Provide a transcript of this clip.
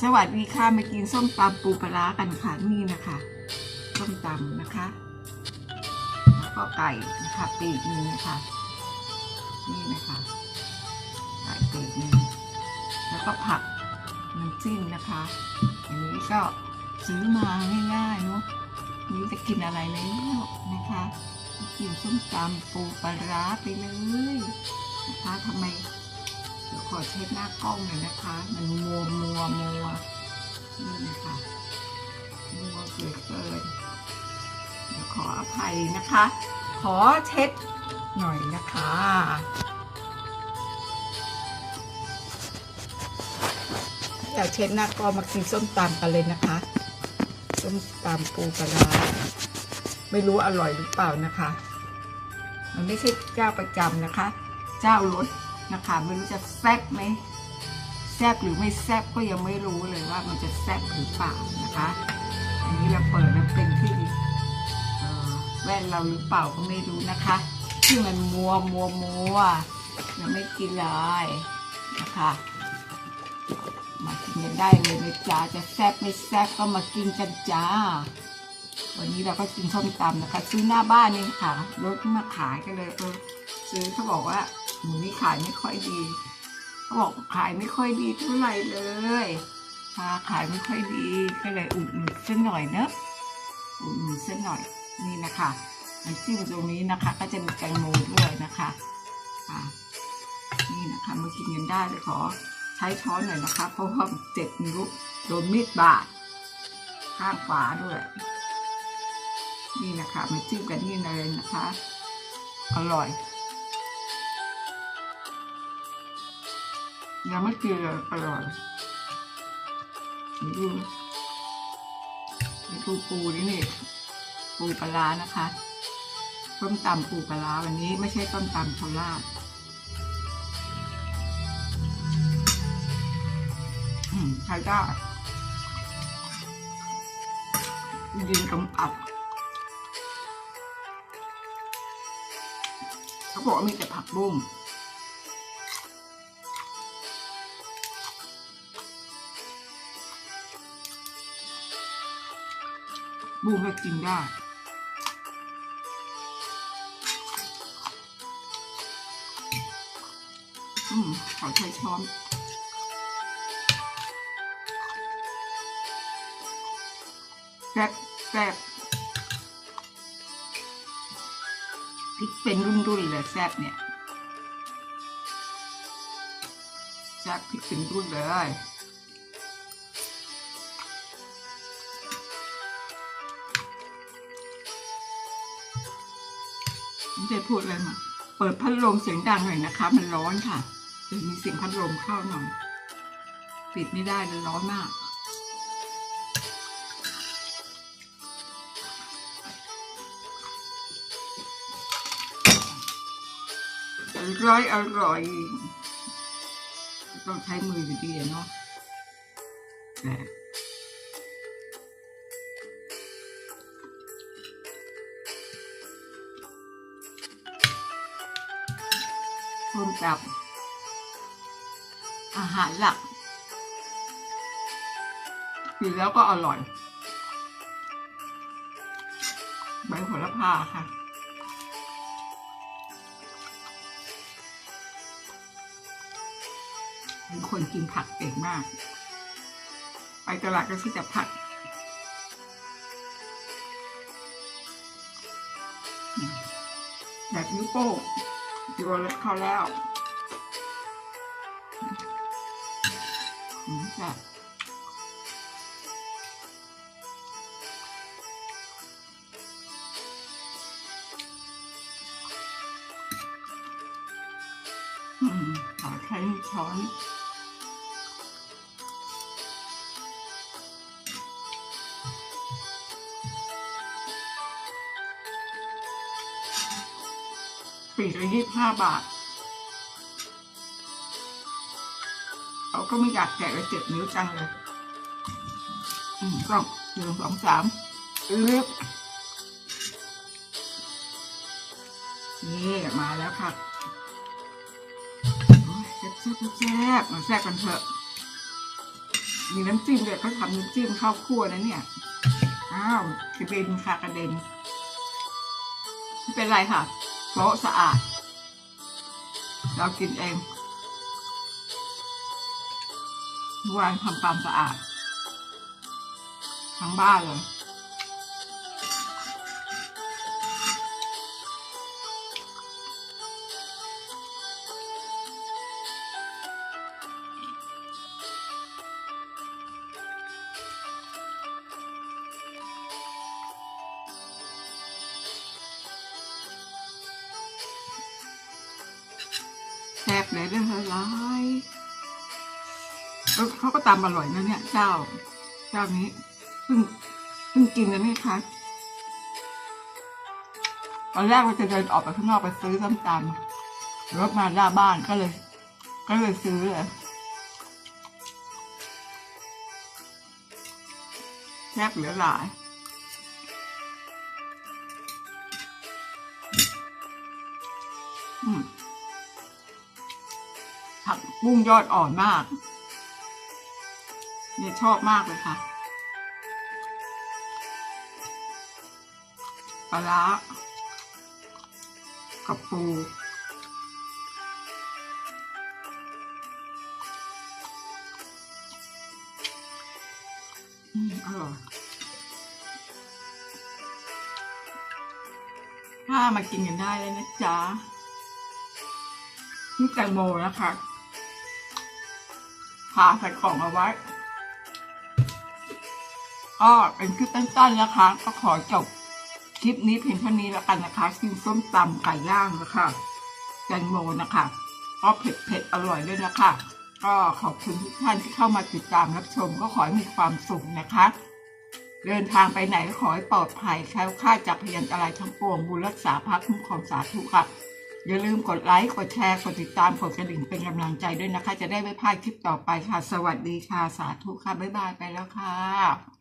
สวัสดีค่ะมากินส้มตำปูปลากันค่ะนี่นะคะส้มตำนะคะแล้วก็ไก่นะคะปีกนึงนะคะนี่นะคะไก่ปีกนึงแล้วก็ผักน้ำจิ้มนะคะอันนี้ก็ซื้อมาง่ายๆเนาะนี่จะกินอะไรแล้วนะคะกินส้มตำปูปลาไปเลยนะคะทำไม ดี๋ยวขอเช็ดหน้ากล้องหน่อยนะคะ มันมัวมัวมัวนี่นะคะมัวเกินเกินเดี๋ยวขออภัยนะคะ ขอเช็ดหน่อยนะคะอยากเช็ดหน้ากล้องมากินส้มตำกันเลยนะคะ ส้มตำปูปลาร้าไม่รู้อร่อยหรือเปล่านะคะ มันไม่ใช่เจ้าประจำนะคะ เจ้ารส นะคะไม่รู้จะแซ่บไหมแซ่บหรือไม่แซ่บก็ยังไม่รู้เลยว่ามันจะแซ่บหรือเปล่านะคะ อันนี้เราเปิดมันเป็นที่แว่นเราหรือเปล่าก็ไม่รู้นะคะที่มันมัวมัวมัวยังไม่กินเลยนะคะมากินกันได้เลยนะจ๊ะจะแซ่บไม่แซ่บก็มากินกันจ้า วันนี้เราก็กินส้มตำนะคะ ซื้อหน้าบ้านนี่ค่ะรถมาขายกันเลยเออซื้อเขาบอกว่า หมูนี่ขายไม่ค่อยดีเขาบอกขายไม่ค่อยดีเท่าไหร่เลยค่ะขายไม่ค่อยดีก็เลยอุดหนุนสักหน่อยเนอะอุดหนุนสักหน่อยนี่นะคะน้ำจิ้มตรงนี้นะคะ ก็จะมีแตงโมด้วยนะคะค่ะนี่นะคะมากินกันได้เลยขอใช้ช้อนหน่อยนะคะ เพราะว่าเจ็บนิ้วโดนมีดบาดข้างขวาด้วย นี่นะคะมาจิ้มกันนี่เลยนะคะ อร่อย ยังไม่กินเลยอร่อยดูดูปูนี่นี่ปูปลานะคะต้มตำปูปลาวันนี้ไม่ใช่ต้มตำโคราชอืมใช้ได้ยินกำอับเขาบอกว่ามีแต่ผักบุ้ง บุ้งก็กินได้อืมขอใช้ช้อนแซ่บแซ่บพริกเป็นรุ่นๆเลยแซ่บเนี่ยแซ่บพริกเป็นรุ่นเลย ไม่ได้พูดอะไรมา เปิดพัดลมเสียงดังหน่อยนะคะ มันร้อนค่ะเดี๋ยวมีเสียงพัดลมเข้าหน่อย ปิดไม่ได้เลยร้อนมาก อร่อยอร่อย ต้องใช้มืออยู่ดีเนาะ แต่คนกับ อาหารหลักกินแล้วก็อร่อย ใบโหระพาค่ะเป็นคนกินผักเก่งมาก ไปตลาดก็ซื้อแต่ผักแบบนิ้วโป้ง โรเล็กเข้าแล้วอืมจ้ะอืมขอใช้ช้อน ปีกละยี่สิบห้าบาท เขาก็ไม่อยากแกะเลยเจ็บนิ้วจังเลยอืมก็หนึ่งสองสามลึกนี่มาแล้วค่ะแซ่บแซ่บแซ่บมาแซ่บกันเถอะ มีน้ำจิ้มเลยเขาทำน้ำจิ้มข้าวคั่วนะเนี่ย อ้าวกระเด็นค่ะกระเด็นไม่เป็นไรค่ะ โต๊ะสะอาด เรากินเองวานทำความสะอาด ทั้งบ้านเลย แซ่ยเรื่องอะไรแล้วเขาก็ตำอร่อยนะเนี่ย เจ้า เจ้านี้เพิ่งเพิ่งกินนะนี่ยคะตอนแรกเราจะเดินออกไปข้างนอกไปซื้อส้มตำรถมาหน้าบ้านก็เลย ก็เลยซื้อเลยแซ่บเหลือหลายอืม ผักบุ้งยอดอ่อนมาก เนี่ยชอบมากเลยค่ะปลาร้ากับปูอืมอร่อยถ้ามากินกันได้เลยนะจ๊ะนี่แตงโมนะคะ ผ่าใส่กล่องเอาไว้ ก็เป็นคลิปสั้นๆนะคะ ก็ขอจบคลิปนี้เพียงเท่านี้แล้วกันนะคะกินส้มตำไก่ย่างนะคะแตงโมนะคะก็เผ็ดๆอร่อยด้วยนะคะ ก็ขอบคุณทุกท่านที่เข้ามาติดตามรับชม ก็ขอให้มีความสุขนะคะ เดินทางไปไหนก็ขอให้ปลอดภัยแคล้วคลาดจากพยันตรายทั้งปวงบุญรักษาพักคุ้มครองสาธุค่ะ อย่าลืมกดไลค์ กดแชร์ กดติดตาม กดกระดิ่งเป็นกำลังใจด้วยนะคะ จะได้ไม่พลาดคลิปต่อไปค่ะ สวัสดีค่ะ สาธุค่ะ บ๊ายบายไปแล้วค่ะ